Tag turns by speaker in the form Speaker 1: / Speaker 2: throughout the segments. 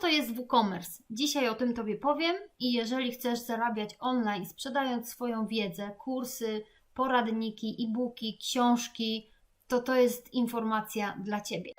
Speaker 1: to jest WooCommerce? Dzisiaj o tym Tobie powiem i jeżeli chcesz zarabiać online sprzedając swoją wiedzę, kursy, poradniki, e-booki, książki, to to jest informacja dla Ciebie.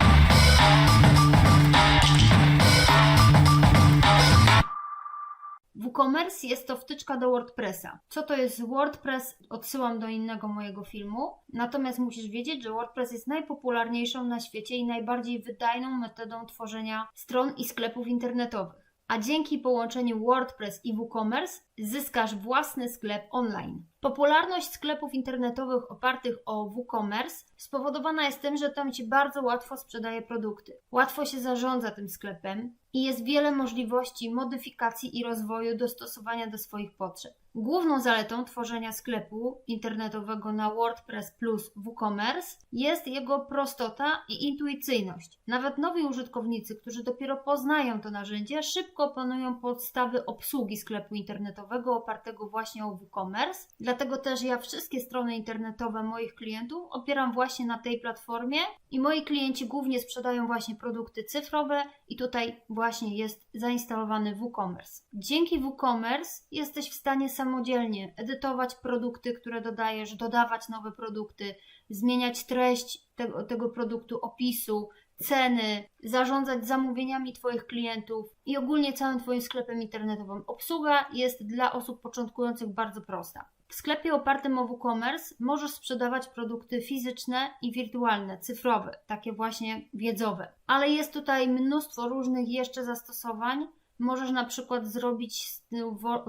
Speaker 1: WooCommerce jest to wtyczka do WordPressa. Co to jest WordPress? Odsyłam do innego mojego filmu. Natomiast musisz wiedzieć, że WordPress jest najpopularniejszą na świecie i najbardziej wydajną metodą tworzenia stron i sklepów internetowych. A dzięki połączeniu WordPress i WooCommerce zyskasz własny sklep online. Popularność sklepów internetowych opartych o WooCommerce spowodowana jest tym, że tam Ci bardzo łatwo sprzedaje produkty. Łatwo się zarządza tym sklepem i jest wiele możliwości modyfikacji i rozwoju dostosowania do swoich potrzeb. Główną zaletą tworzenia sklepu internetowego na WordPress plus WooCommerce jest jego prostota i intuicyjność. Nawet nowi użytkownicy, którzy dopiero poznają to narzędzie, szybko opanują podstawy obsługi sklepu internetowego opartego właśnie o WooCommerce. Dlatego też ja wszystkie strony internetowe moich klientów opieram właśnie na tej platformie i moi klienci głównie sprzedają właśnie produkty cyfrowe i tutaj właśnie jest zainstalowany WooCommerce. Dzięki WooCommerce jesteś w stanie samodzielnie edytować produkty, które dodajesz, dodawać nowe produkty, zmieniać treść tego, tego produktu, opisu, ceny, zarządzać zamówieniami Twoich klientów i ogólnie całym Twoim sklepem internetowym. Obsługa jest dla osób początkujących bardzo prosta. W sklepie opartym o WooCommerce możesz sprzedawać produkty fizyczne i wirtualne, cyfrowe, takie właśnie wiedzowe. Ale jest tutaj mnóstwo różnych jeszcze zastosowań. Możesz na przykład zrobić z,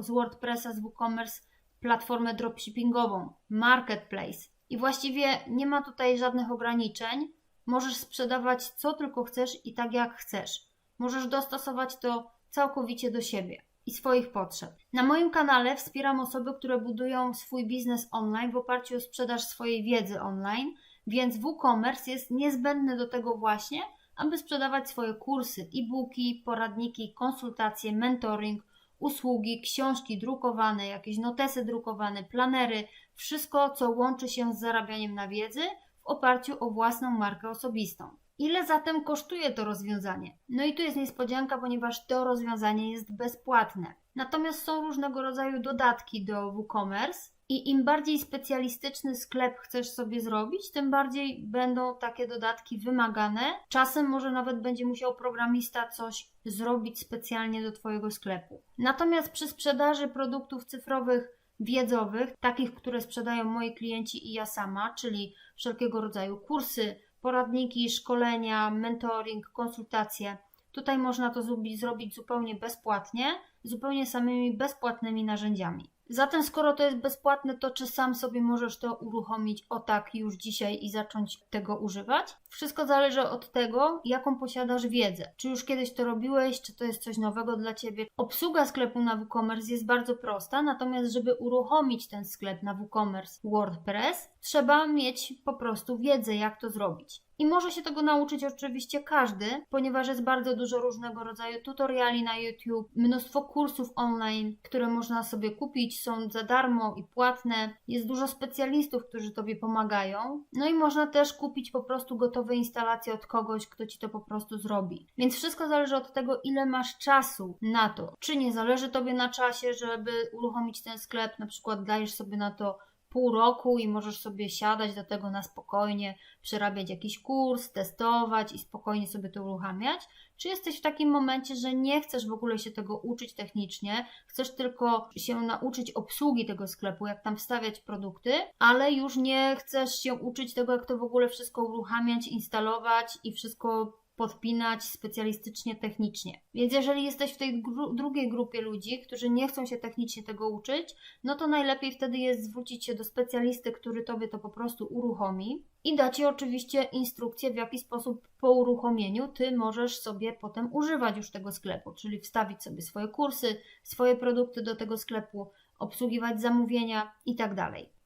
Speaker 1: WordPressa, z WooCommerce platformę dropshippingową, marketplace. I właściwie nie ma tutaj żadnych ograniczeń. Możesz sprzedawać co tylko chcesz i tak jak chcesz. Możesz dostosować to całkowicie do siebie i swoich potrzeb. Na moim kanale wspieram osoby, które budują swój biznes online w oparciu o sprzedaż swojej wiedzy online, więc WooCommerce jest niezbędny do tego właśnie, aby sprzedawać swoje kursy, e-booki, poradniki, konsultacje, mentoring, usługi, książki drukowane, jakieś notesy drukowane, planery, wszystko, co łączy się z zarabianiem na wiedzy w oparciu o własną markę osobistą. Ile zatem kosztuje to rozwiązanie? No i tu jest niespodzianka, ponieważ to rozwiązanie jest bezpłatne. Natomiast są różnego rodzaju dodatki do WooCommerce i im bardziej specjalistyczny sklep chcesz sobie zrobić, tym bardziej będą takie dodatki wymagane. Czasem może nawet będzie musiał programista coś zrobić specjalnie do Twojego sklepu. Natomiast przy sprzedaży produktów cyfrowych wiedzowych, takich, które sprzedają moi klienci i ja sama, czyli wszelkiego rodzaju kursy, poradniki, szkolenia, mentoring, konsultacje. Tutaj można to zrobić zupełnie bezpłatnie, zupełnie samymi bezpłatnymi narzędziami. Zatem, skoro to jest bezpłatne, to czy sam sobie możesz to uruchomić o tak już dzisiaj i zacząć tego używać? Wszystko zależy od tego, jaką posiadasz wiedzę. Czy już kiedyś to robiłeś, czy to jest coś nowego dla ciebie. Obsługa sklepu na WooCommerce jest bardzo prosta, natomiast żeby uruchomić ten sklep na WooCommerce WordPress, trzeba mieć po prostu wiedzę, jak to zrobić. I może się tego nauczyć oczywiście każdy, ponieważ jest bardzo dużo różnego rodzaju tutoriali na YouTube, mnóstwo kursów online, które można sobie kupić, są za darmo i płatne. Jest dużo specjalistów, którzy Tobie pomagają. No i można też kupić po prostu gotowe instalacje od kogoś, kto Ci to po prostu zrobi. Więc wszystko zależy od tego, ile masz czasu na to. Czy nie zależy Tobie na czasie, żeby uruchomić ten sklep, na przykład dajesz sobie na to pół roku i możesz sobie siadać do tego na spokojnie, przerabiać jakiś kurs, testować i spokojnie sobie to uruchamiać? Czy jesteś w takim momencie, że nie chcesz w ogóle się tego uczyć technicznie, chcesz tylko się nauczyć obsługi tego sklepu, jak tam wstawiać produkty, ale już nie chcesz się uczyć tego, jak to w ogóle wszystko uruchamiać, instalować i wszystko podpinać specjalistycznie, technicznie. Więc jeżeli jesteś w tej gru drugiej grupie ludzi, którzy nie chcą się technicznie tego uczyć, no to najlepiej wtedy jest zwrócić się do specjalisty, który tobie to po prostu uruchomi i da ci oczywiście instrukcję, w jaki sposób po uruchomieniu ty możesz sobie potem używać już tego sklepu, czyli wstawić sobie swoje kursy, swoje produkty do tego sklepu, obsługiwać zamówienia i tak.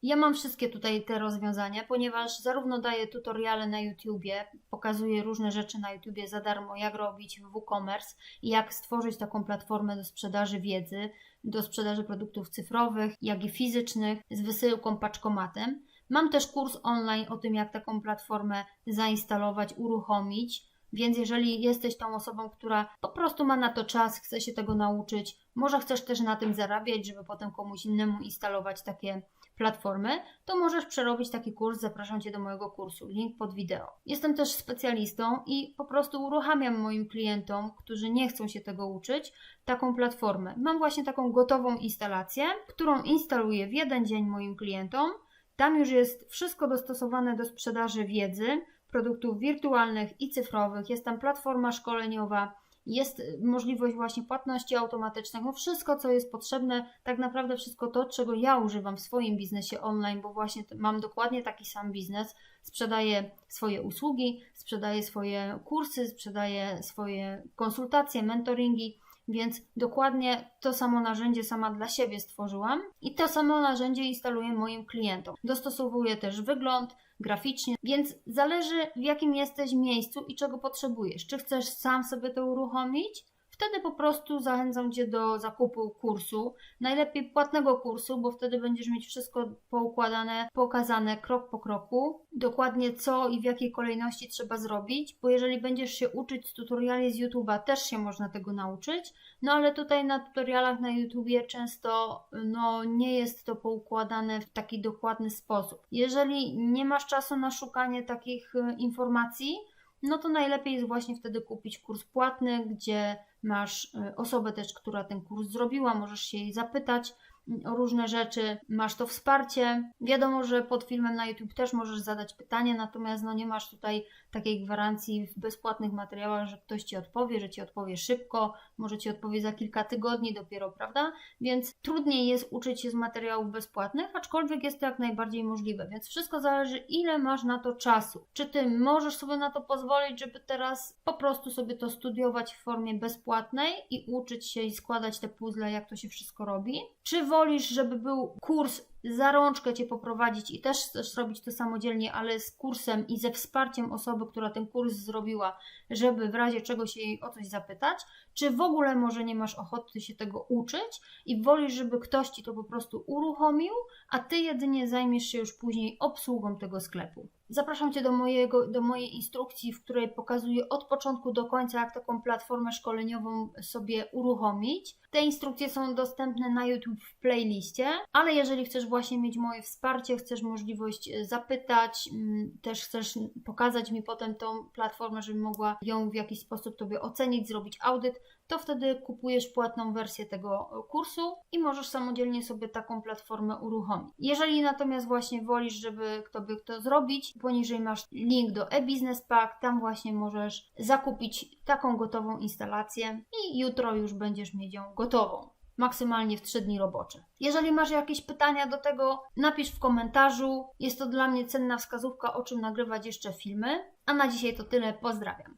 Speaker 1: Ja mam wszystkie tutaj te rozwiązania, ponieważ zarówno daję tutoriale na YouTubie, pokazuję różne rzeczy na YouTubie za darmo, jak robić WooCommerce i jak stworzyć taką platformę do sprzedaży wiedzy, do sprzedaży produktów cyfrowych, jak i fizycznych z wysyłką paczkomatem. Mam też kurs online o tym, jak taką platformę zainstalować, uruchomić Więc jeżeli jesteś tą osobą, która po prostu ma na to czas, chce się tego nauczyć, może chcesz też na tym zarabiać, żeby potem komuś innemu instalować takie platformy, to możesz przerobić taki kurs. Zapraszam Cię do mojego kursu. Link pod wideo. Jestem też specjalistą i po prostu uruchamiam moim klientom, którzy nie chcą się tego uczyć, taką platformę. Mam właśnie taką gotową instalację, którą instaluję w jeden dzień moim klientom. Tam już jest wszystko dostosowane do sprzedaży wiedzy, produktów wirtualnych i cyfrowych. Jest tam platforma szkoleniowa, jest możliwość właśnie płatności automatycznych, no wszystko, co jest potrzebne, tak naprawdę wszystko to, czego ja używam w swoim biznesie online, bo właśnie mam dokładnie taki sam biznes. Sprzedaję swoje usługi, sprzedaję swoje kursy, sprzedaję swoje konsultacje, mentoringi. Więc dokładnie to samo narzędzie sama dla siebie stworzyłam i to samo narzędzie instaluję moim klientom. Dostosowuję też wygląd, graficznie, więc zależy w jakim jesteś miejscu i czego potrzebujesz. Czy chcesz sam sobie to uruchomić? Wtedy po prostu zachęcam Cię do zakupu kursu, najlepiej płatnego kursu, bo wtedy będziesz mieć wszystko poukładane, pokazane krok po kroku, dokładnie co i w jakiej kolejności trzeba zrobić, bo jeżeli będziesz się uczyć z tutoriali z YouTube'a, też się można tego nauczyć, no ale tutaj na tutorialach na YouTubie często no, nie jest to poukładane w taki dokładny sposób. Jeżeli nie masz czasu na szukanie takich y, informacji, no to najlepiej jest właśnie wtedy kupić kurs płatny, gdzie masz y, osobę też, która ten kurs zrobiła, możesz się jej zapytać o różne rzeczy, masz to wsparcie. Wiadomo, że pod filmem na YouTube też możesz zadać pytanie, natomiast no nie masz tutaj takiej gwarancji w bezpłatnych materiałach, że ktoś ci odpowie, że ci odpowie szybko, może ci odpowie za kilka tygodni dopiero, prawda? Więc trudniej jest uczyć się z materiałów bezpłatnych, aczkolwiek jest to jak najbardziej możliwe. Więc wszystko zależy, ile masz na to czasu. Czy ty możesz sobie na to pozwolić, żeby teraz po prostu sobie to studiować w formie bezpłatnej i uczyć się i składać te puzzle, jak to się wszystko robi? Czy wolisz, żeby był kurs za rączkę Cię poprowadzić i też chcesz to samodzielnie, ale z kursem i ze wsparciem osoby, która ten kurs zrobiła, żeby w razie czego się jej o coś zapytać, czy w ogóle może nie masz ochoty się tego uczyć i wolisz, żeby ktoś Ci to po prostu uruchomił, a Ty jedynie zajmiesz się już później obsługą tego sklepu. Zapraszam Cię do, mojego, do mojej instrukcji, w której pokazuję od początku do końca, jak taką platformę szkoleniową sobie uruchomić. Te instrukcje są dostępne na YouTube w playliście, ale jeżeli chcesz właśnie mieć moje wsparcie, chcesz możliwość e, zapytać, mm, też chcesz pokazać mi potem tą platformę, żebym mogła ją w jakiś sposób Tobie ocenić, zrobić audyt, to wtedy kupujesz płatną wersję tego kursu i możesz samodzielnie sobie taką platformę uruchomić. Jeżeli natomiast właśnie wolisz, żeby kto by to zrobić, poniżej masz link do e-business pack, tam właśnie możesz zakupić taką gotową instalację i jutro już będziesz mieć ją gotową maksymalnie w 3 dni robocze. Jeżeli masz jakieś pytania do tego, napisz w komentarzu. Jest to dla mnie cenna wskazówka, o czym nagrywać jeszcze filmy. A na dzisiaj to tyle. Pozdrawiam.